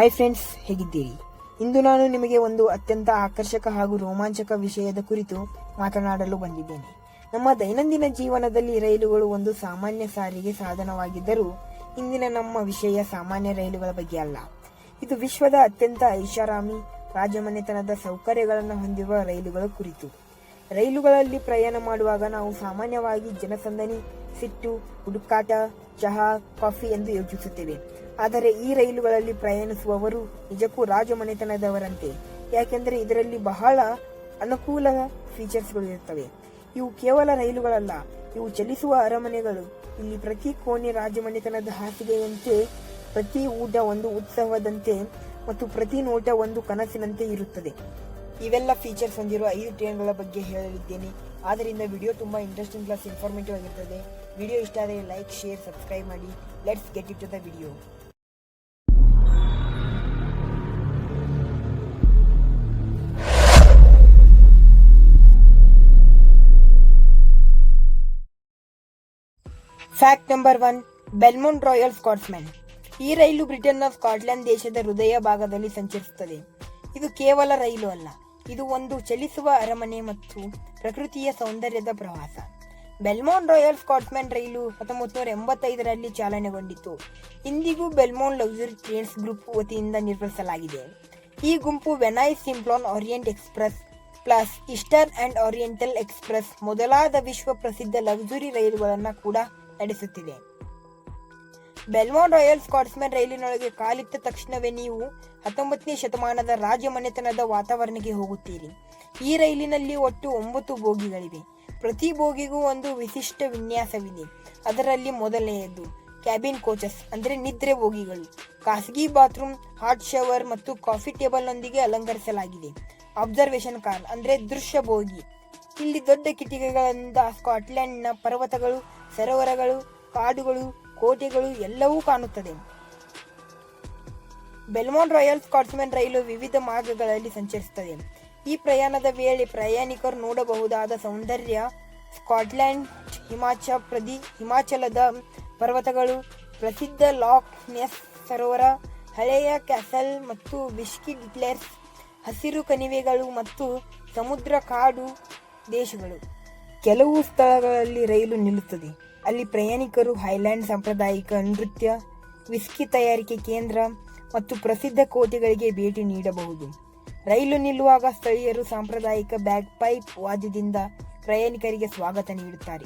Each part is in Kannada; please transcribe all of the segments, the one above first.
ಹಾಯ್ ಫ್ರೆಂಡ್ಸ್ ಹೇಗಿದ್ದೀರಿ? ಇಂದು ನಾನು ನಿಮಗೆ ಒಂದು ಅತ್ಯಂತ ಆಕರ್ಷಕ ಹಾಗೂ ರೋಮಾಂಚಕ ವಿಷಯದ ಕುರಿತು ಮಾತನಾಡಲು ಬಂದಿದ್ದೇನೆ. ನಮ್ಮ ದೈನಂದಿನ ಜೀವನದಲ್ಲಿ ರೈಲುಗಳು ಒಂದು ಸಾಮಾನ್ಯ ಸಾರಿಗೆ ಸಾಧನವಾಗಿದ್ದರೂ ಇಂದಿನ ನಮ್ಮ ವಿಷಯ ಸಾಮಾನ್ಯ ರೈಲುಗಳ ಬಗ್ಗೆ ಅಲ್ಲ. ಇದು ವಿಶ್ವದ ಅತ್ಯಂತ ಐಷಾರಾಮಿ, ರಾಜಮನೆತನದ ಸೌಕರ್ಯಗಳನ್ನು ಹೊಂದಿರುವ ರೈಲುಗಳ ಕುರಿತು. ರೈಲುಗಳಲ್ಲಿ ಪ್ರಯಾಣ ಮಾಡುವಾಗ ನಾವು ಸಾಮಾನ್ಯವಾಗಿ ಜನಸಂದಣಿ, ಸಿಟ್ಟು, ಹುಡುಕಾಟ, ಚಹಾ, ಕಾಫಿ ಎಂದು ಯೋಚಿಸುತ್ತೇವೆ. ಆದರೆ ಈ ರೈಲುಗಳಲ್ಲಿ ಪ್ರಯಾಣಿಸುವವರು ನಿಜಕ್ಕೂ ರಾಜಮನೆತನದವರಂತೆ. ಯಾಕೆಂದರೆ ಇದರಲ್ಲಿ ಬಹಳ ಅನುಕೂಲ ಫೀಚರ್ಸ್ಗಳು ಇರುತ್ತವೆ. ಇವು ಕೇವಲ ರೈಲುಗಳಲ್ಲ, ಇವು ಚಲಿಸುವ ಅರಮನೆಗಳು. ಇಲ್ಲಿ ಪ್ರತಿ ಕೋಣೆ ರಾಜಮನೆತನದ ಹಾಸಿಗೆಯಂತೆ, ಪ್ರತಿ ಊಟ ಒಂದು ಉತ್ಸವದಂತೆ ಮತ್ತು ಪ್ರತಿ ನೋಟ ಒಂದು ಕನಸಿನಂತೆ ಇರುತ್ತದೆ. ಇವೆಲ್ಲ ಫೀಚರ್ಸ್ ಹೊಂದಿರುವ ಐದು ಟ್ರೈನ್ಗಳ ಬಗ್ಗೆ ಹೇಳಲಿದ್ದೇನೆ. ಆದ್ದರಿಂದ ವಿಡಿಯೋ ತುಂಬ ಇಂಟ್ರೆಸ್ಟಿಂಗ್ ಪ್ಲಸ್ ಇನ್ಫಾರ್ಮೇಟಿವ್ ಆಗಿರ್ತದೆ. ವಿಡಿಯೋ ಇಷ್ಟ ಆದರೆ ಲೈಕ್ ಶೇರ್ ಸಬ್ಸ್ಕ್ರೈಬ್ ಮಾಡಿ. Let's get it the video fact number one Belmond royal Scotsman ಈ ರೈಲು ಬ್ರಿಟನ್ನ ಸ್ಕಾಟ್ಲೆಂಡ್ ದೇಶದ ಹೃದಯ ಭಾಗದಲ್ಲಿ ಸಂಚರಿಸುತ್ತದೆ. ಇದು ಕೇವಲ ರೈಲು ಅಲ್ಲ, ಇದು ಒಂದು ಚಲಿಸುವ ಅರಮನೆ ಮತ್ತು ಪ್ರಕೃತಿಯ ಸೌಂದರ್ಯದ ಪ್ರವಾಸ. ಬೆಲ್ಮೋನ್ ರಾಯಲ್ ಸ್ಕಾಟ್ಸ್ಮನ್ ರೈಲು ಹತ್ತೊಂಬತ್ತು ನೂರ ಎಂಬತ್ತೈದರಲ್ಲಿ ಚಾಲನೆಗೊಂಡಿತು. ಇಂದಿಗೂ ಬೆಲ್ಮೋನ್ ಲಕ್ಸುರಿ ಟ್ರೈನ್ಸ್ ಗ್ರೂಪ್ ವತಿಯಿಂದ ನಿರ್ವಹಿಸಲಾಗಿದೆ. ಈ ಗುಂಪು Venice Simplon Orient Express plus Eastern and Oriental Express ಮೊದಲಾದ ವಿಶ್ವ ಪ್ರಸಿದ್ಧ ಲಕ್ಸುರಿ ರೈಲುಗಳನ್ನು ಕೂಡ ನಡೆಸುತ್ತಿದೆ. ಬೆಲ್ಮೋನ್ ರಾಯಲ್ ಸ್ಕಾಟ್ಸ್ಮನ್ ರೈಲಿನೊಳಗೆ ಕಾಲಿಟ್ಟ ತಕ್ಷಣವೇ ನೀವು ಹತ್ತೊಂಬತ್ತನೇ ಶತಮಾನದ ರಾಜಮನೆತನದ ವಾತಾವರಣಕ್ಕೆ ಹೋಗುತ್ತೀರಿ. ಈ ರೈಲಿನಲ್ಲಿ ಒಟ್ಟು ಒಂಬತ್ತು ಬೋಗಿಗಳಿವೆ. ಪ್ರತಿ ಬೋಗಿಗೂ ಒಂದು ವಿಶಿಷ್ಟ ವಿನ್ಯಾಸವಿದೆ. ಅದರಲ್ಲಿ ಮೊದಲನೆಯದು ಕ್ಯಾಬಿನ್ ಕೋಚಸ್, ಅಂದರೆ ನಿದ್ರೆ ಬೋಗಿಗಳು. ಖಾಸಗಿ ಬಾತ್ರೂಮ್, ಹಾಟ್ ಶವರ್ ಮತ್ತು ಕಾಫಿ ಟೇಬಲ್ನೊಂದಿಗೆ ಅಲಂಕರಿಸಲಾಗಿದೆ. ಅಬ್ಸರ್ವೇಷನ್ ಕಾರ್, ಅಂದರೆ ದೃಶ್ಯ ಬೋಗಿ. ಇಲ್ಲಿ ದೊಡ್ಡ ಕಿಟಿಕಿಗಳಿಂದ ಸ್ಕಾಟ್ಲೆಂಡ್ನ ಪರ್ವತಗಳು ಸರೋವರಗಳು, ಕಾಡುಗಳು, ಕೋಟೆಗಳು ಎಲ್ಲವೂ ಕಾಣುತ್ತದೆ. ಬೆಲ್ಮೋನ್ ರಾಯಲ್ ಸ್ಕಾಟ್ಸ್ಮನ್ ರೈಲು ವಿವಿಧ ಮಾರ್ಗಗಳಲ್ಲಿ ಸಂಚರಿಸುತ್ತದೆ. ಈ ಪ್ರಯಾಣದ ವೇಳೆ ಪ್ರಯಾಣಿಕರು ನೋಡಬಹುದಾದ ಸೌಂದರ್ಯ, ಸ್ಕಾಟ್ಲ್ಯಾಂಡ್ ಹಿಮಾಚಲ ಪ್ರದಿ, ಹಿಮಾಚಲದ ಪರ್ವತಗಳು, ಪ್ರಸಿದ್ಧ ಲಾಕ್ ನೆಸ್ ಸರೋವರ, ಹಳೆಯ ಕ್ಯಾಸಲ್ ಮತ್ತು ವಿಶ್ಕಿ ಡಿಕ್ಲೇರ್ಸ್ ಹಸಿರು ಕಣಿವೆಗಳು ಮತ್ತು ಸಮುದ್ರ ಕಾಡು ದೇಶಗಳು. ಕೆಲವು ಸ್ಥಳಗಳಲ್ಲಿ ರೈಲು ನಿಲ್ಲುತ್ತದೆ. ಅಲ್ಲಿ ಪ್ರಯಾಣಿಕರು, ಹೈಲ್ಯಾಂಡ್ ಸಾಂಪ್ರದಾಯಿಕ ನೃತ್ಯ, ವಿಸ್ಕಿ ತಯಾರಿಕೆ ಕೇಂದ್ರ ಮತ್ತು ಪ್ರಸಿದ್ಧ ಕೋಟೆಗಳಿಗೆ ಭೇಟಿ ನೀಡಬಹುದು. ರೈಲು ನಿಲ್ಲುವಾಗ ಸ್ಥಳೀಯರು ಸಾಂಪ್ರದಾಯಿಕ ಬ್ಯಾಗ್ ಪೈಪ್ ವಾದ್ಯದಿಂದ ಪ್ರಯಾಣಿಕರಿಗೆ ಸ್ವಾಗತ ನೀಡುತ್ತಾರೆ.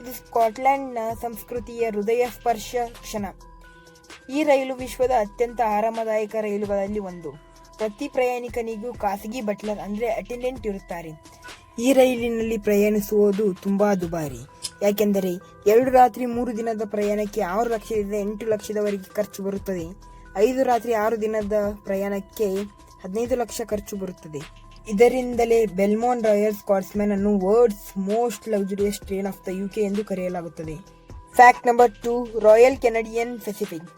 ಇದು ಸ್ಕಾಟ್ಲ್ಯಾಂಡ್ನ ಸಂಸ್ಕೃತಿಯ ಹೃದಯ ಸ್ಪರ್ಶ ಕ್ಷಣ. ಈ ರೈಲು ವಿಶ್ವದ ಅತ್ಯಂತ ಆರಾಮದಾಯಕ ರೈಲುಗಳಲ್ಲಿ ಒಂದು. ಪ್ರತಿ ಪ್ರಯಾಣಿಕನಿಗೂ ಖಾಸಗಿ ಬಟ್ಲರ್ ಅಂದರೆ ಅಟೆಂಡೆಂಟ್ ಇರುತ್ತಾರೆ. ಈ ರೈಲಿನಲ್ಲಿ ಪ್ರಯಾಣಿಸುವುದು ತುಂಬಾ ದುಬಾರಿ. ಯಾಕೆಂದರೆ ಎರಡು ರಾತ್ರಿ ಮೂರು ದಿನದ ಪ್ರಯಾಣಕ್ಕೆ ಆರು ಲಕ್ಷದಿಂದ ಎಂಟು ಲಕ್ಷದವರೆಗೆ ಖರ್ಚು ಬರುತ್ತದೆ. ಐದು ರಾತ್ರಿ ಆರು ದಿನದ ಪ್ರಯಾಣಕ್ಕೆ ಹದಿನೈದು ಲಕ್ಷ ಖರ್ಚು ಬರುತ್ತದೆ. ಇದರಿಂದಲೇ ಬೆಲ್ಮೋನ್ ರಾಯಲ್ ಸ್ಕಾಟ್ಸ್ಮನ್ ಅನ್ನು world's most luxurious train of the U K ಎಂದು ಕರೆಯಲಾಗುತ್ತದೆ. Fact number two, royal Canadian Pacific.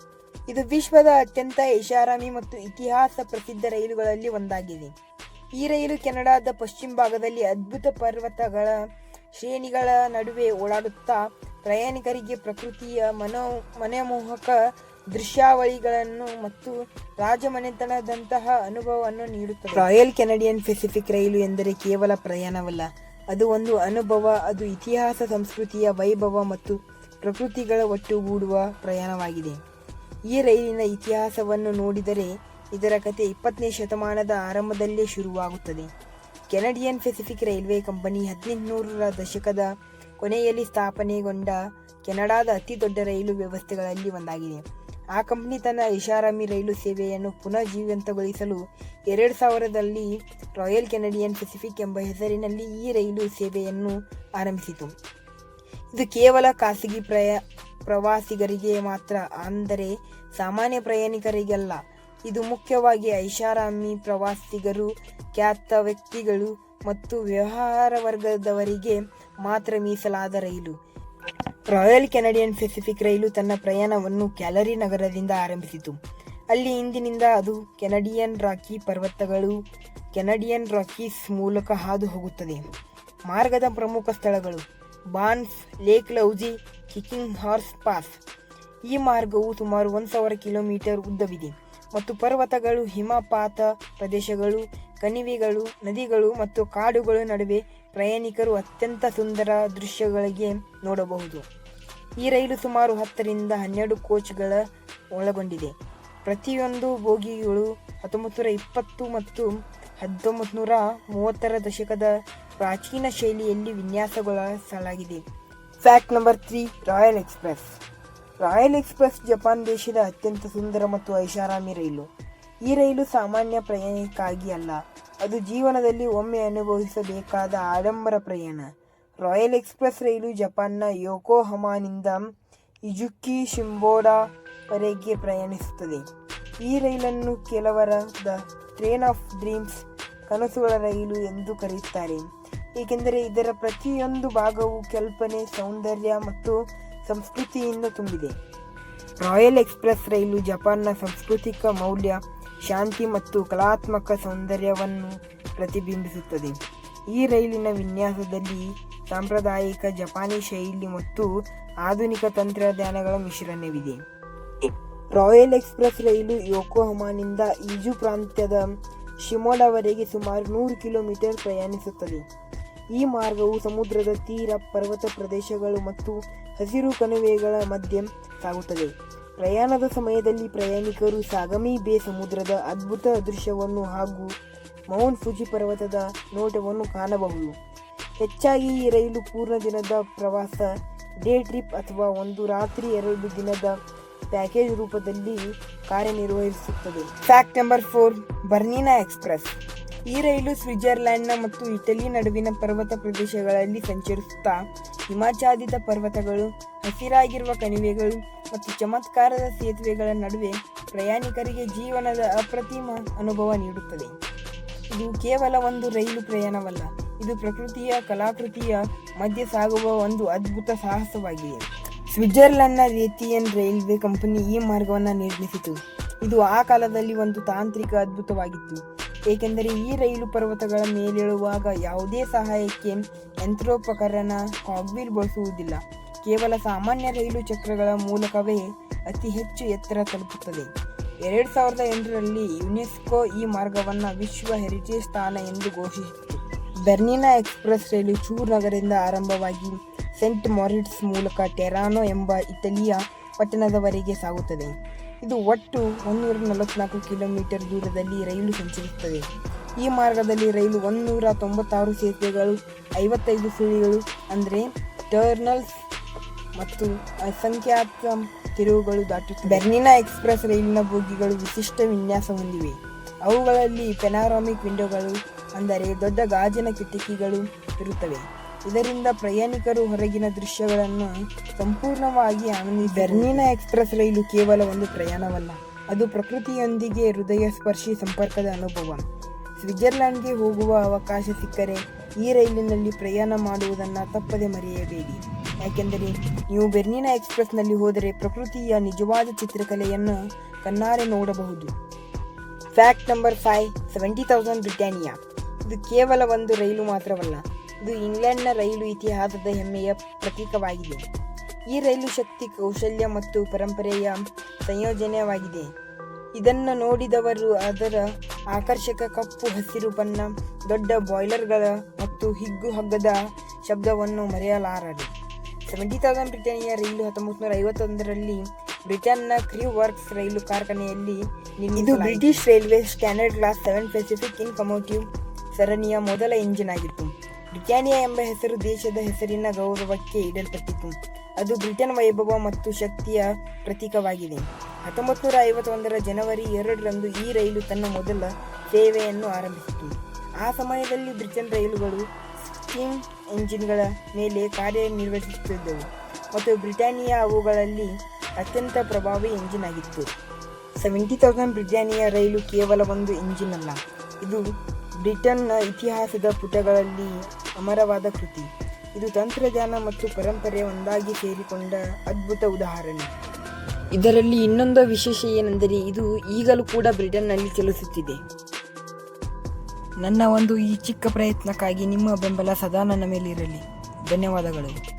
ಇದು ವಿಶ್ವದ ಅತ್ಯಂತ ಐಷಾರಾಮಿ ಮತ್ತು ಇತಿಹಾಸ ಪ್ರಸಿದ್ಧ ರೈಲುಗಳಲ್ಲಿ ಒಂದಾಗಿದೆ. ಈ ರೈಲು ಕೆನಡಾದ ಪಶ್ಚಿಮ ಭಾಗದಲ್ಲಿ ಅದ್ಭುತ ಪರ್ವತಗಳ ಶ್ರೇಣಿಗಳ ನಡುವೆ ಓಡಾಡುತ್ತಾ ಪ್ರಯಾಣಿಕರಿಗೆ ಪ್ರಕೃತಿಯ ಮನೋ ಮನಮೋಹಕ ದೃಶ್ಯಾವಳಿಗಳನ್ನು ಮತ್ತು ರಾಜಮನೆತನದಂತಹ ಅನುಭವವನ್ನು ನೀಡುತ್ತದೆ. ರಾಯಲ್ ಕೆನಡಿಯನ್ ಪೆಸಿಫಿಕ್ ರೈಲು ಎಂದರೆ ಕೇವಲ ಪ್ರಯಾಣವಲ್ಲ, ಅದು ಒಂದು ಅನುಭವ, ಅದು ಇತಿಹಾಸ, ಸಂಸ್ಕೃತಿಯ ವೈಭವ ಮತ್ತು ಪ್ರಕೃತಿಗಳ ಒಟ್ಟುಗೂಡುವ ಪ್ರಯಾಣವಾಗಿದೆ. ಈ ರೈಲಿನ ಇತಿಹಾಸವನ್ನು ನೋಡಿದರೆ ಇದರ ಕತೆ ಇಪ್ಪತ್ತನೇ ಶತಮಾನದ ಆರಂಭದಲ್ಲೇ ಶುರುವಾಗುತ್ತದೆ. ಕೆನಡಿಯನ್ ಪೆಸಿಫಿಕ್ ರೈಲ್ವೆ ಕಂಪನಿ ಹದಿನೆಂಟುನೂರರ ದಶಕದ ಕೊನೆಯಲ್ಲಿ ಸ್ಥಾಪನೆಗೊಂಡ ಕೆನಡಾದ ಅತಿ ದೊಡ್ಡ ರೈಲು ವ್ಯವಸ್ಥೆಗಳಲ್ಲಿ ಒಂದಾಗಿದೆ. ಆ ಕಂಪನಿ ತನ್ನ ಐಷಾರಾಮಿ ರೈಲು ಸೇವೆಯನ್ನು ಪುನಃ ಜೀವಂತಗೊಳಿಸಲು ಎರಡು ಸಾವಿರದಲ್ಲಿ ರಾಯಲ್ ಕೆನಡಿಯನ್ ಪೆಸಿಫಿಕ್ ಎಂಬ ಹೆಸರಿನಲ್ಲಿ ಈ ರೈಲು ಸೇವೆಯನ್ನು ಆರಂಭಿಸಿತು. ಇದು ಕೇವಲ ಖಾಸಗಿ ಪ್ರಯ, ಪ್ರವಾಸಿಗರಿಗೆ ಮಾತ್ರ, ಅಂದರೆ ಸಾಮಾನ್ಯ ಪ್ರಯಾಣಿಕರಿಗಲ್ಲ ಇದು ಮುಖ್ಯವಾಗಿ ಐಷಾರಾಮಿ ಪ್ರವಾಸಿಗರು, ಖ್ಯಾತ ವ್ಯಕ್ತಿಗಳು ಮತ್ತು ವ್ಯವಹಾರ ವರ್ಗದವರಿಗೆ ಮಾತ್ರ ಮೀಸಲಾದ ರೈಲು. ರಾಯಲ್ ಕೆನಡಿಯನ್ ಪೆಸಿಫಿಕ್ ರೈಲು ತನ್ನ ಪ್ರಯಾಣವನ್ನು ಕ್ಯಾಲರಿ ನಗರದಿಂದ ಆರಂಭಿಸಿತು. ಅಲ್ಲಿ ಇಂದಿನಿಂದ ಅದು ಕೆನಡಿಯನ್ ರಾಕಿ ಪರ್ವತಗಳು, ಕೆನಡಿಯನ್ ರಾಕೀಸ್ ಮೂಲಕ ಹಾದು ಹೋಗುತ್ತದೆ. ಮಾರ್ಗದ ಪ್ರಮುಖ ಸ್ಥಳಗಳು Banff, lake Louise, kicking horse pass. ಈ ಮಾರ್ಗವು ಸುಮಾರು ಒಂದು ಸಾವಿರ ಕಿಲೋಮೀಟರ್ ಉದ್ದವಿದೆ. ಮತ್ತು ಪರ್ವತಗಳು, ಹಿಮಪಾತ ಪ್ರದೇಶಗಳು, ಕಣಿವೆಗಳು, ನದಿಗಳು ಮತ್ತು ಕಾಡುಗಳ ನಡುವೆ ಪ್ರಯಾಣಿಕರು ಅತ್ಯಂತ ಸುಂದರ ದೃಶ್ಯಗಳಿಗೆ ನೋಡಬಹುದು. ಈ ರೈಲು ಸುಮಾರು ಹತ್ತರಿಂದ ಹನ್ನೆರಡು ಕೋಚ್ಗಳ ಒಳಗೊಂಡಿದೆ. ಪ್ರತಿಯೊಂದು ಬೋಗಿಗಳು ಹತ್ತೊಂಬತ್ತು ನೂರ ಇಪ್ಪತ್ತು ಮತ್ತು ಹತ್ತೊಂಬತ್ತು ನೂರ ಮೂವತ್ತರ ದಶಕದ ಪ್ರಾಚೀನ ಶೈಲಿಯಲ್ಲಿ ವಿನ್ಯಾಸಗೊಳಿಸಲಾಗಿದೆ. Fact number three, royal express. Royal express Japan ದೇಶದ ಅತ್ಯಂತ ಸುಂದರ ಮತ್ತು ಐಷಾರಾಮಿ ರೈಲು. ಈ ರೈಲು ಸಾಮಾನ್ಯ ಪ್ರಯಾಣಕ್ಕಾಗಿ ಅಲ್ಲ, ಅದು ಜೀವನದಲ್ಲಿ ಒಮ್ಮೆ ಅನುಭವಿಸಬೇಕಾದ ಆಡಂಬರ ಪ್ರಯಾಣ. ರಾಯಲ್ ಎಕ್ಸ್ಪ್ರೆಸ್ ರೈಲು ಜಪಾನ್ನ ಯೋಕೋಹಮಾನಿಂದ ಇಜುಕಿ ಶಿಂಬೋಡಾವರೆಗೆ ಪ್ರಯಾಣಿಸುತ್ತದೆ. ಈ ರೈಲನ್ನು ಕೆಲವರ ದ ಟ್ರೇನ್ ಆಫ್ ಡ್ರೀಮ್ಸ್ ಕನಸುಗಳ ರೈಲು ಎಂದು ಕರೆಯುತ್ತಾರೆ. ಏಕೆಂದರೆ ಇದರ ಪ್ರತಿಯೊಂದು ಭಾಗವು ಕಲ್ಪನೆ, ಸೌಂದರ್ಯ ಮತ್ತು ಸಂಸ್ಕೃತಿಯಿಂದ ತುಂಬಿದೆ. ರಾಯಲ್ ಎಕ್ಸ್ಪ್ರೆಸ್ ರೈಲು ಜಪಾನ್ನ ಸಾಂಸ್ಕೃತಿಕ ಮೌಲ್ಯ, ಶಾಂತಿ ಮತ್ತು ಕಲಾತ್ಮಕ ಸೌಂದರ್ಯವನ್ನು ಪ್ರತಿಬಿಂಬಿಸುತ್ತದೆ. ಈ ರೈಲಿನ ವಿನ್ಯಾಸದಲ್ಲಿ ಸಾಂಪ್ರದಾಯಿಕ ಜಪಾನಿ ಶೈಲಿ ಮತ್ತು ಆಧುನಿಕ ತಂತ್ರಜ್ಞಾನಗಳ ಮಿಶ್ರಣವಿದೆ. ರಾಯಲ್ ಎಕ್ಸ್ಪ್ರೆಸ್ ರೈಲು ಯೋಕೋಹಮಾನಿಂದ ಈಜು ಪ್ರಾಂತ್ಯದ ಶಿಮೋಡವರೆಗೆ ಸುಮಾರು ನೂರು ಕಿಲೋಮೀಟರ್ ಪ್ರಯಾಣಿಸುತ್ತದೆ. ಈ ಮಾರ್ಗವು ಸಮುದ್ರದ ತೀರ ಪರ್ವತ ಪ್ರದೇಶಗಳು ಮತ್ತು ಹಸಿರು ಕಣಿವೆಗಳ ಮಧ್ಯೆ ಸಾಗುತ್ತದೆ. ಪ್ರಯಾಣದ ಸಮಯದಲ್ಲಿ ಪ್ರಯಾಣಿಕರು ಸಾಗಮಿ ಬೇ ಸಮುದ್ರದ ಅದ್ಭುತ ದೃಶ್ಯವನ್ನು ಹಾಗೂ ಮೌಂಟ್ ಫುಜಿ ಪರ್ವತದ ನೋಟವನ್ನು ಕಾಣಬಹುದು. ಹೆಚ್ಚಾಗಿ ಈ ರೈಲು ಪೂರ್ಣ ದಿನದ ಪ್ರವಾಸ, ಡೇ ಟ್ರಿಪ್ ಅಥವಾ ಒಂದು ರಾತ್ರಿ ಎರಡು ದಿನದ ಪ್ಯಾಕೇಜ್ ರೂಪದಲ್ಲಿ ಕಾರ್ಯನಿರ್ವಹಿಸುತ್ತದೆ. Fact number four, Bernina Express. ಈ ರೈಲು ಸ್ವಿಟ್ಜರ್ಲ್ಯಾಂಡ್ನ ಮತ್ತು ಇಟಲಿ ನಡುವಿನ ಪರ್ವತ ಪ್ರದೇಶಗಳಲ್ಲಿ ಸಂಚರಿಸುತ್ತಾ ಹಿಮಾಚಾದಿತ ಪರ್ವತಗಳು, ಹಸಿರಾಗಿರುವ ಕಣಿವೆಗಳು ಮತ್ತು ಚಮತ್ಕಾರದ ಸೇತುವೆಗಳ ನಡುವೆ ಪ್ರಯಾಣಿಕರಿಗೆ ಜೀವನದ ಅಪ್ರತಿಮ ಅನುಭವ ನೀಡುತ್ತದೆ. ಇದು ಕೇವಲ ಒಂದು ರೈಲು ಪ್ರಯಾಣವಲ್ಲ, ಇದು ಪ್ರಕೃತಿಯ ಕಲಾಕೃತಿಯ ಮಧ್ಯೆ ಸಾಗುವ ಒಂದು ಅದ್ಭುತ ಸಾಹಸವಾಗಿದೆ. ಸ್ವಿಟ್ಜರ್ಲೆಂಡ್ನ ರೇತಿಯನ್ ರೈಲ್ವೆ ಕಂಪನಿ ಈ ಮಾರ್ಗವನ್ನು ನಿರ್ಮಿಸಿತು. ಇದು ಆ ಕಾಲದಲ್ಲಿ ಒಂದು ತಾಂತ್ರಿಕ ಅದ್ಭುತವಾಗಿತ್ತು. ಏಕೆಂದರೆ ಈ ರೈಲು ಪರ್ವತಗಳ ಮೇಲೇಳುವಾಗ ಯಾವುದೇ ಸಹಾಯಕ್ಕೆ ಯಂತ್ರೋಪಕರಣ ಕಾಗ್ವೀಲ್ ಬಳಸುವುದಿಲ್ಲ. ಕೇವಲ ಸಾಮಾನ್ಯ ರೈಲು ಚಕ್ರಗಳ ಮೂಲಕವೇ ಅತಿ ಹೆಚ್ಚು ಎತ್ತರ ತಲುಪುತ್ತದೆ. ಎರಡು ಸಾವಿರದ ಎಂಟರಲ್ಲಿ ಯುನೆಸ್ಕೋ ಈ ಮಾರ್ಗವನ್ನು ವಿಶ್ವ ಹೆರಿಟೇಜ್ ಸ್ಥಾನ ಎಂದು ಘೋಷಿಸಿತು. ಬೆರ್ನಿನಾ ಎಕ್ಸ್ಪ್ರೆಸ್ ರೈಲು ಚೂರ್ ನಗರದಿಂದ ಆರಂಭವಾಗಿ ಸೆಂಟ್ ಮಾರಿಟ್ಸ್ ಮೂಲಕ ಟೆರಾನೋ ಎಂಬ ಇಟಲಿಯ ಪಟ್ಟಣದವರೆಗೆ ಸಾಗುತ್ತದೆ. ಇದು ಒಟ್ಟು ಒಂದೂರ ನಲವತ್ನಾಲ್ಕು ಕಿಲೋಮೀಟರ್ ದೂರದಲ್ಲಿ ರೈಲು ಸಂಚರಿಸುತ್ತದೆ. ಈ ಮಾರ್ಗದಲ್ಲಿ ರೈಲು ಒಂದೂರ ತೊಂಬತ್ತಾರು ಸೇತುವೆಗಳು, ಐವತ್ತೈದು ಸುಳಿಗಳು ಅಂದರೆ ಟರ್ನಲ್ಸ್ ಮತ್ತು ಅಸಂಖ್ಯಾತ ತಿರುವುಗಳು ದಾಟುತ್ತವೆ ಬೆರ್ನಿನಾ ಎಕ್ಸ್ಪ್ರೆಸ್ ರೈಲಿನ ಬೋಗಿಗಳು ವಿಶಿಷ್ಟ ವಿನ್ಯಾಸ ಹೊಂದಿವೆ. ಅವುಗಳಲ್ಲಿ ಪೆನಾರಾಮಿಕ್ ವಿಂಡೋಗಳು ಅಂದರೆ ದೊಡ್ಡ ಗಾಜಿನ ಕಿಟಕಿಗಳು ಇರುತ್ತವೆ. ಇದರಿಂದ ಪ್ರಯಾಣಿಕರು ಹೊರಗಿನ ದೃಶ್ಯಗಳನ್ನು ಸಂಪೂರ್ಣವಾಗಿ ಆನಂದಿಸಿ ಬೆರ್ನಿನಾ ಎಕ್ಸ್ಪ್ರೆಸ್ ರೈಲು ಕೇವಲ ಒಂದು ಪ್ರಯಾಣವಲ್ಲ, ಅದು ಪ್ರಕೃತಿಯೊಂದಿಗೆ ಹೃದಯ ಸ್ಪರ್ಶಿ ಸಂಪರ್ಕದ ಅನುಭವ. ಸ್ವಿಟ್ಜರ್ಲ್ಯಾಂಡ್ಗೆ ಹೋಗುವ ಅವಕಾಶ ಸಿಕ್ಕರೆ ಈ ರೈಲಿನಲ್ಲಿ ಪ್ರಯಾಣ ಮಾಡುವುದನ್ನು ತಪ್ಪದೆ ಮರೆಯಬೇಡಿ. ಯಾಕೆಂದರೆ ನೀವು ಬೆರ್ನಿನ ಎಕ್ಸ್ಪ್ರೆಸ್ನಲ್ಲಿ ಹೋದರೆ ಪ್ರಕೃತಿಯ ನಿಜವಾದ ಚಿತ್ರಕಲೆಯನ್ನು ಕಣ್ಣಾರೆ ನೋಡಬಹುದು. Fact number five, seventy thousand Britannia. ಇದು ಕೇವಲ ಒಂದು ರೈಲು ಮಾತ್ರವಲ್ಲ ಇದು ಇಂಗ್ಲೆಂಡ್ನ ರೈಲು ಇತಿಹಾಸದ ಹೆಮ್ಮೆಯ ಪ್ರತೀಕವಾಗಿದೆ. ಈ ರೈಲು ಶಕ್ತಿ, ಕೌಶಲ್ಯ ಮತ್ತು ಪರಂಪರೆಯ ಸಂಯೋಜನೆಯಾಗಿದೆ. ಇದನ್ನು ನೋಡಿದವರು ಅದರ ಆಕರ್ಷಕ ಕಪ್ಪು ಹಸಿರು ಬಣ್ಣ, ದೊಡ್ಡ ಬಾಯ್ಲರ್ಗಳ ಮತ್ತು ಹಿಗ್ಗು ಹಗ್ಗದ ಶಬ್ದವನ್ನು ಮರೆಯಲಾರರು. ಸೆವೆಂಟಿ ತೌಸಂಡ್ ಬ್ರಿಟನಿಯ ರೈಲು ಹತ್ತೊಂಬತ್ತು ನೂರ ಐವತ್ತೊಂದರಲ್ಲಿ ಬ್ರಿಟನ್ನ ಕ್ರೀ ವರ್ಕ್ಸ್ ರೈಲು ಕಾರ್ಖಾನೆಯಲ್ಲಿ ಇದು British railway standard class seven Pacific locomotive ಸರಣಿಯ ಮೊದಲ ಇಂಜಿನ್ ಆಗಿತ್ತು. ಬ್ರಿಟಾನಿಯಾ ಎಂಬ ಹೆಸರು ದೇಶದ ಹೆಸರಿನ ಗೌರವಕ್ಕೆ ಇಡಲ್ಪಟ್ಟಿತು. ಅದು ಬ್ರಿಟನ್ ವೈಭವ ಮತ್ತು ಶಕ್ತಿಯ ಪ್ರತೀಕವಾಗಿದೆ. ಹತ್ತೊಂಬತ್ತು ನೂರ ಐವತ್ತೊಂದರ ಜನವರಿ ಎರಡರಂದು ಈ ರೈಲು ತನ್ನ ಮೊದಲ ಸೇವೆಯನ್ನು ಆರಂಭಿಸಿತು. ಆ ಸಮಯದಲ್ಲಿ ಬ್ರಿಟನ್ ರೈಲುಗಳು ಸ್ಟೀಮ್ ಎಂಜಿನ್ಗಳ ಮೇಲೆ ಕಾರ್ಯನಿರ್ವಹಿಸುತ್ತಿದ್ದವು ಮತ್ತು ಬ್ರಿಟಾನಿಯಾ ಅವುಗಳಲ್ಲಿ ಅತ್ಯಂತ ಪ್ರಭಾವಿ ಎಂಜಿನ್ ಆಗಿತ್ತು. ಸೆವೆಂಟಿ ತೌಸಂಡ್ ಬ್ರಿಟಾನಿಯಾ ರೈಲು ಕೇವಲ ಒಂದು ಇಂಜಿನ್ ಅಲ್ಲ, ಇದು ಬ್ರಿಟನ್ನ ಇತಿಹಾಸದ ಪುಟಗಳಲ್ಲಿ ಅಮರವಾದ ಕೃತಿ. ಇದು ತಂತ್ರಜ್ಞಾನ ಮತ್ತು ಪರಂಪರೆ ಒಂದಾಗಿ ಸೇರಿಕೊಂಡ ಅದ್ಭುತ ಉದಾಹರಣೆ. ಇದರಲ್ಲಿ ಇನ್ನೊಂದು ವಿಶೇಷ ಏನೆಂದರೆ ಇದು ಈಗಲೂ ಕೂಡ ಬ್ರಿಟನ್ನಲ್ಲಿ ಚಲಿಸುತ್ತಿದೆ ನನ್ನ ಒಂದು ಈ ಚಿಕ್ಕ ಪ್ರಯತ್ನಕ್ಕಾಗಿ ನಿಮ್ಮ ಬೆಂಬಲ ಸದಾ ನನ್ನ ಮೇಲಿರಲಿ. ಧನ್ಯವಾದಗಳು.